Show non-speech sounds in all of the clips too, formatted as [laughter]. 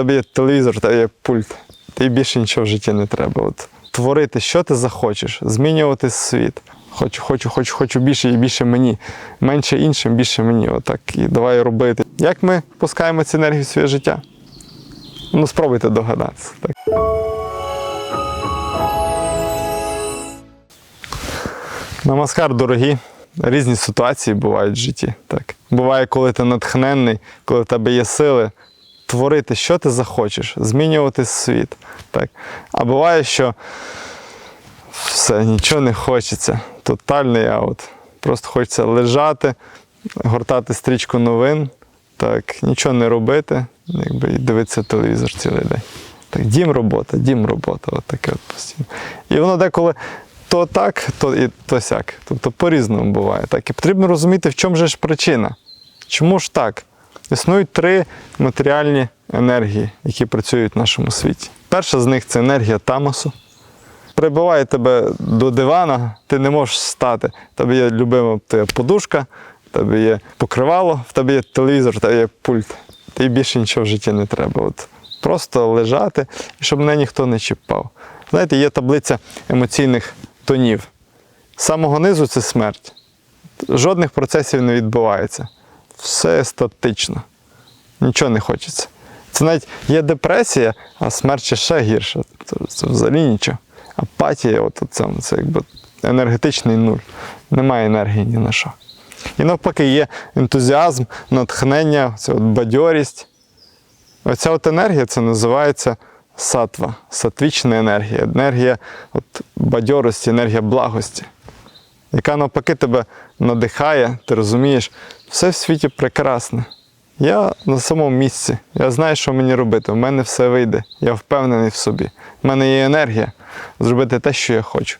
тебе є телевізор, в тебе є пульт. Тобі більше нічого в житті не треба. От творити, що ти захочеш, змінювати світ. Хочу, хочу, хочу, хочу більше і більше мені. Менше іншим, більше мені. Отак і давай робити. Як ми пускаємо цю енергію в своє життя? Ну, спробуйте догадатися. Так. Намаскар, дорогі. Різні ситуації бувають в житті. Так. Буває, коли ти натхненний, коли в тебе є сили творити, що ти захочеш, змінювати світ. Так. А буває, що все, нічого не хочеться. Тотальний аут. Просто хочеться лежати, гортати стрічку новин, так, нічого не робити, якби, і дивитися телевізор цілий день. Так, дім робота, дім робота, от таке от постійно. І воно деколи то так, то і то сяк. Тобто по-різному буває. Так. І потрібно розуміти, в чому ж причина. Чому ж так? Існують три матеріальні енергії, які працюють в нашому світі. Перша з них це енергія тамасу. Прибиває тебе до дивана, ти не можеш стати. Тебе є любима твоя подушка, тебе є покривало, в тебе є телевізор, в тебе є пульт. Тобі більше нічого в житті не треба. От просто лежати щоб мене ніхто не чіпав. Знаєте, є таблиця емоційних тонів. З самого низу це смерть. Жодних процесів не відбувається. Все статично. Нічого не хочеться. Це навіть є депресія, а смерть ще гірша. Це, це взагалі нічого. Апатія, от це, це якби енергетичний нуль. Немає енергії ні на що. І навпаки, є ентузіазм, натхнення, це от бадьорість. Оця от енергія це називається сатва, сатвічна енергія, енергія от бадьорості, енергія благості, яка навпаки тебе надихає, ти розумієш, все в світі прекрасне. Я на самому місці, я знаю, що мені робити. У мене все вийде. Я впевнений в собі. У мене є енергія зробити те, що я хочу.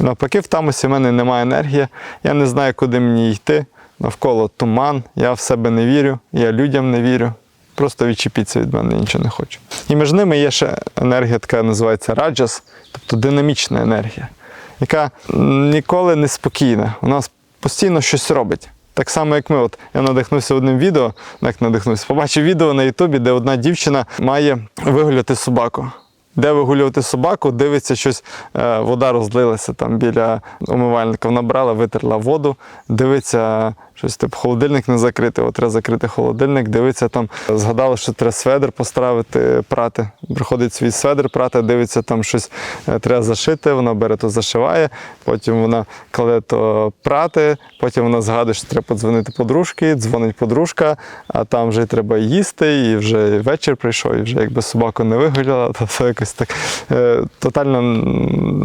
І навпаки, в тамосі в мене немає енергії, я не знаю, куди мені йти. Навколо туман, я в себе не вірю, я людям не вірю. Просто відчепіться від мене, нічого не хочу. І між ними є ще енергія, така називається раджас, тобто динамічна енергія, яка ніколи не спокійна. Нас постійно щось робить. Так само, як ми, от я надихнувся одним відео, ну, як надихнувся, побачив відео на Ютубі, де одна дівчина має вигуляти собаку. Де вигулювати собаку, дивиться щось, е, вода розлилася там біля умивальника. Вона брала, витерла воду, дивиться, щось типу холодильник не закритий, от треба закрити холодильник, дивиться там, згадала, що треба сведер поставити, прати. Приходить свій сведер прати, дивиться, там щось е, треба зашити, вона бере то зашиває, потім вона кладе то прати, потім вона згадує, що треба подзвонити подружки, дзвонить подружка, а там вже треба їсти, і вже вечір прийшов, і вже якби собаку не вигуляла, то це якось так е, тотальна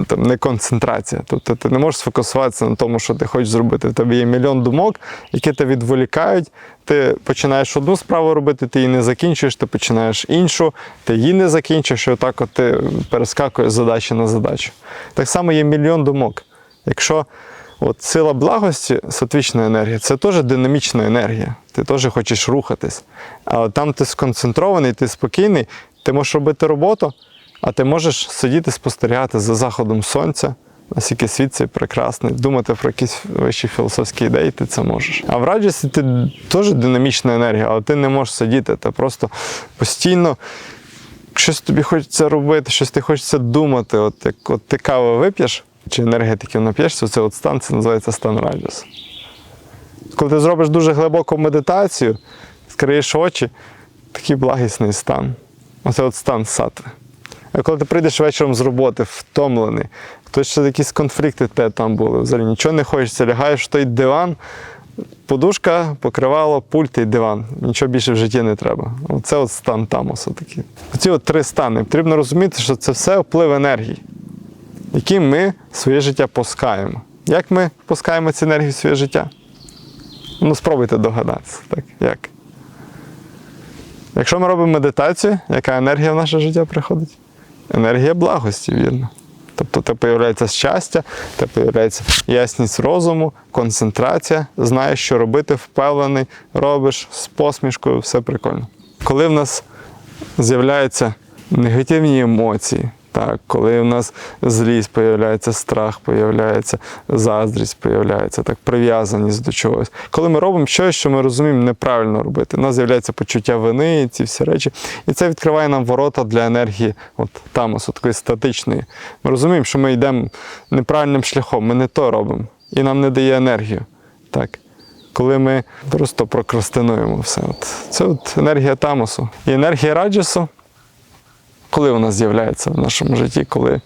там, не концентрація. Тобто ти не можеш сфокусуватися на тому, що ти хочеш зробити. В тебе є мільйон думок, які тебе відволікають. Ти починаєш одну справу робити, ти її не закінчуєш, ти починаєш іншу, ти її не закінчиш, і отак от ти перескакуєш з задачі на задачу. Так само є мільйон думок. Якщо от сила благості, сатвічна енергія, це теж динамічна енергія. Ти теж хочеш рухатись. А от там ти сконцентрований, ти спокійний, ти можеш робити роботу, а ти можеш сидіти, спостерігати за заходом сонця, наскільки світ цей прекрасний, думати про якісь вищі філософські ідеї, ти це можеш. А в раджасі ти теж динамічна енергія, але ти не можеш сидіти, ти просто постійно. Щось тобі хочеться робити, щось ти хочеться думати. От як от ти каву вип'єш чи енергетиків нап'єшся, це от стан це називається стан раджас. Коли ти зробиш дуже глибоку медитацію, скриєш очі, такий благісний стан. Оце от стан сатви. Коли ти прийдеш вечором з роботи, втомлений, хтось ще якісь конфлікти тебе там були, взагалі нічого не хочеться, лягаєш в той диван, подушка, покривало, пульт і диван. Нічого більше в житті не треба. Оце от стан тамосу такий. Оці от три стани. Потрібно розуміти, що це все вплив енергії, які ми своє життя пускаємо. Як ми пускаємо ці енергії в своє життя? Ну, спробуйте догадатися. Так, як? Якщо ми робимо медитацію, яка енергія в наше життя приходить? Енергія благості, вірно. Тобто те появляється щастя, те появляється ясність розуму, концентрація, знаєш, що робити, впевнений, робиш з посмішкою, все прикольно. Коли в нас з'являються негативні емоції, Так, коли у нас злість появляється, страх появляється, заздрість появляється, так, прив'язаність до чогось. Коли ми робимо щось, що ми розуміємо неправильно робити, у нас з'являється почуття вини, ці всі речі. І це відкриває нам ворота для енергії от, тамосу, такої статичної. Ми розуміємо, що ми йдемо неправильним шляхом, ми не то робимо. І нам не дає енергію. Так. Коли ми просто прокрастинуємо все. От. Це от енергія тамосу. І енергія раджасу коли вона з'являється в нашому житті, коли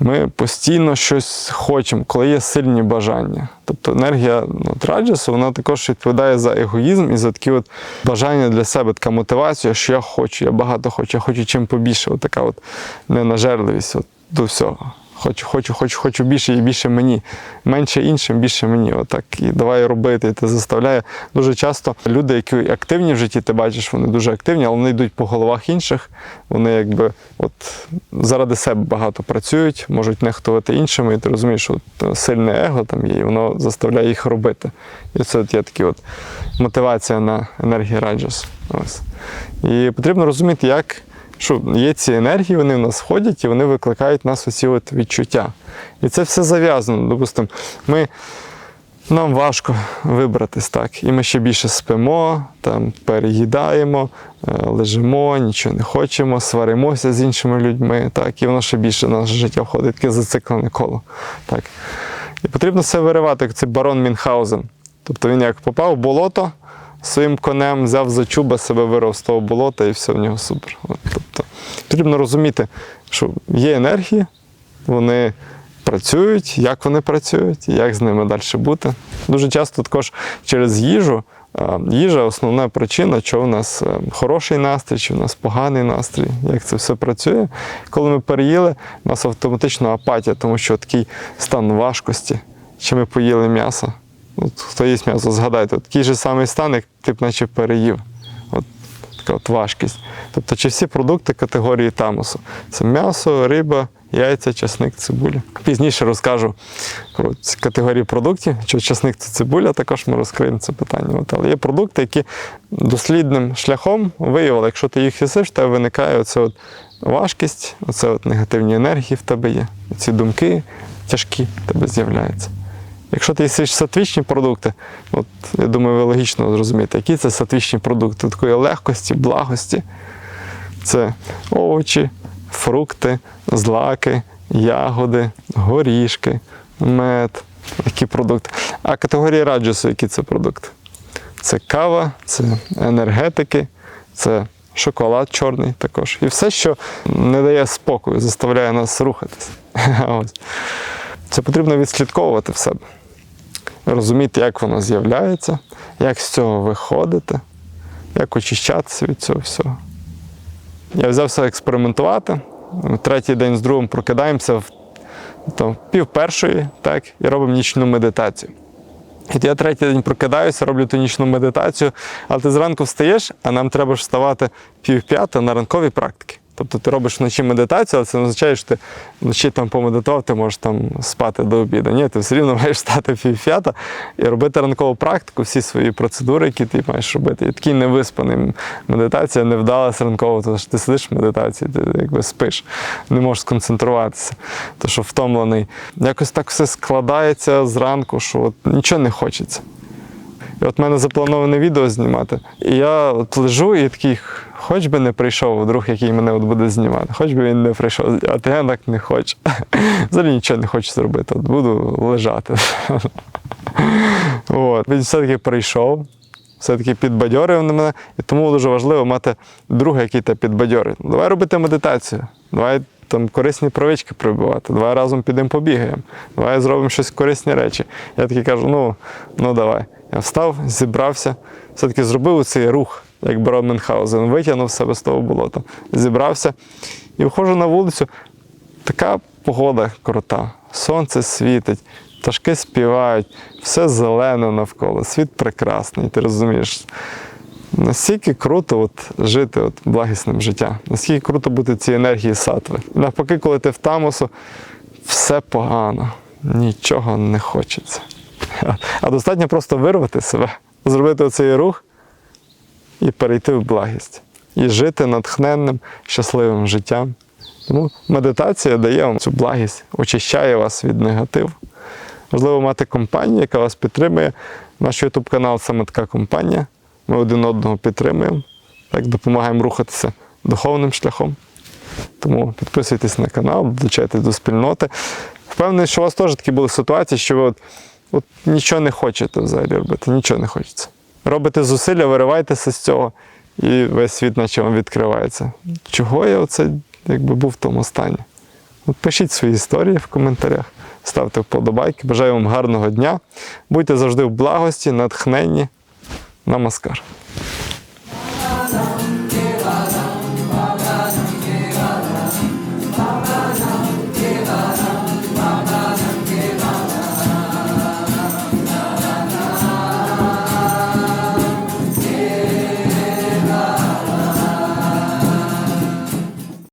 ми постійно щось хочемо, коли є сильні бажання. Тобто енергія ну, раджасу, вона також відповідає за егоїзм і за такі от бажання для себе, така мотивація, що я хочу, я багато хочу, я хочу чим побільше. От така от ненажерливість от, до всього. Хочу, хочу, хочу, хочу більше і більше мені. Менше іншим, більше мені. Отак. І давай робити. І це заставляє. Дуже часто люди, які активні в житті, ти бачиш, вони дуже активні, але вони йдуть по головах інших. Вони якби от заради себе багато працюють, можуть нехтувати іншими, і ти розумієш, що от сильне его там є, і воно заставляє їх робити. І це от є такі от мотивація на енергії раджас. Ось. І потрібно розуміти, як що є ці енергії, вони в нас входять і вони викликають нас оці от відчуття. І це все зав'язано. Допустимо, ми, нам важко вибратись так. І ми ще більше спимо, там, переїдаємо, е, лежимо, нічого не хочемо, сваримося з іншими людьми. Так, і воно ще більше в наше життя входить, таке зациклене коло. Так. І потрібно це виривати, як це барон Мінхаузен. Тобто він як попав в болото, своїм конем взяв за чуба, себе вирвав з того болота і все в нього супер. От, потрібно розуміти, що є енергії, вони працюють, як вони працюють, як з ними далі бути. Дуже часто також через їжу. Їжа основна причина, що в нас е, хороший настрій, чи в нас поганий настрій, як це все працює. Коли ми переїли, у нас автоматично апатія, тому що такий стан важкості, чи ми поїли м'ясо. От, хто їсть м'ясо, згадайте, такий же самий стан, як ти б наче переїв. Така от важкість. Тобто, чи всі продукти категорії тамусу? Це м'ясо, риба, яйця, часник, цибуля. Пізніше розкажу про ці категорії продуктів, що часник це цибуля, також ми розкриємо це питання. От, але є продукти, які дослідним шляхом виявили, якщо ти їх їсиш, тебе виникає оце от важкість, оце от негативні енергії в тебе є. Ці думки тяжкі в тебе з'являються. Якщо ти їсиш сатвічні продукти, от я думаю, ви логічно зрозумієте, які це сатвічні продукти такої легкості, благості. Це овочі, фрукти, злаки, ягоди, горішки, мед, які продукти. А категорії раджусу, які це продукти? Це кава, це енергетики, це шоколад чорний також. І все, що не дає спокою, заставляє нас рухатись. [laughs] Це потрібно відслідковувати в себе, розуміти, як воно з'являється, як з цього виходити, як очищатися від цього всього. Я взявся експериментувати. Третій день з другом прокидаємося в там, пів першої, так, і робимо нічну медитацію. І я третій день прокидаюся, роблю ту нічну медитацію, але ти зранку встаєш, а нам треба ж вставати пів п'ята на ранкові практики. Тобто ти робиш вночі медитацію, але це не означає, що ти вночі там помедитував, ти можеш там спати до обіду. Ні, ти все рівно [laughs] маєш стати п'ята і робити ранкову практику, всі свої процедури, які ти маєш робити. І такий невиспаний медитація не вдалася ранково, тому що ти сидиш в медитації, ти якби спиш, не можеш сконцентруватися, тому що втомлений. Якось так все складається зранку, що от нічого не хочеться. І от в мене заплановане відео знімати. І я от лежу і такий, хоч би не прийшов друг, який мене от буде знімати, хоч би він не прийшов, а я так не хочу. [laughs] Взагалі нічого не хочу зробити, от буду лежати. [laughs] От. Він все-таки прийшов, все-таки підбадьорив на мене, і тому дуже важливо мати друга, який тебе підбадьорить. Давай робити медитацію, давай там корисні провички прибувати, давай разом підемо побігаємо, давай зробимо щось корисні речі. Я такий кажу, ну, ну давай. Я встав, зібрався, все-таки зробив цей рух, як Барон Мюнхгаузен, витягнув себе з того болота, зібрався і виходжу на вулицю. Така погода крута, сонце світить, пташки співають, все зелене навколо, світ прекрасний, ти розумієш. Настільки круто от, жити от, благісним життям, наскільки круто бути цієї енергії сатви. Навпаки, коли ти в тамосу, все погано, нічого не хочеться. А достатньо просто вирвати себе, зробити оцей рух і перейти в благість. І жити натхненним, щасливим життям, Тому медитація дає вам цю благість, очищає вас від негативу. Важливо мати компанію, яка вас підтримує. Наш YouTube канал саме така компанія. Ми один одного підтримуємо, так, допомагаємо рухатися духовним шляхом. Тому підписуйтесь на канал, долучайтесь до спільноти. Впевнений, що у вас теж такі були ситуації, що ви от, от нічого не хочете взагалі робити, нічого не хочеться. Робите зусилля, виривайтеся з цього, і весь світ наче вам відкривається. Чого я оце якби був в тому стані? От пишіть свої історії в коментарях, ставте вподобайки. Бажаю вам гарного дня. Будьте завжди в благості, натхненні. Намаскар.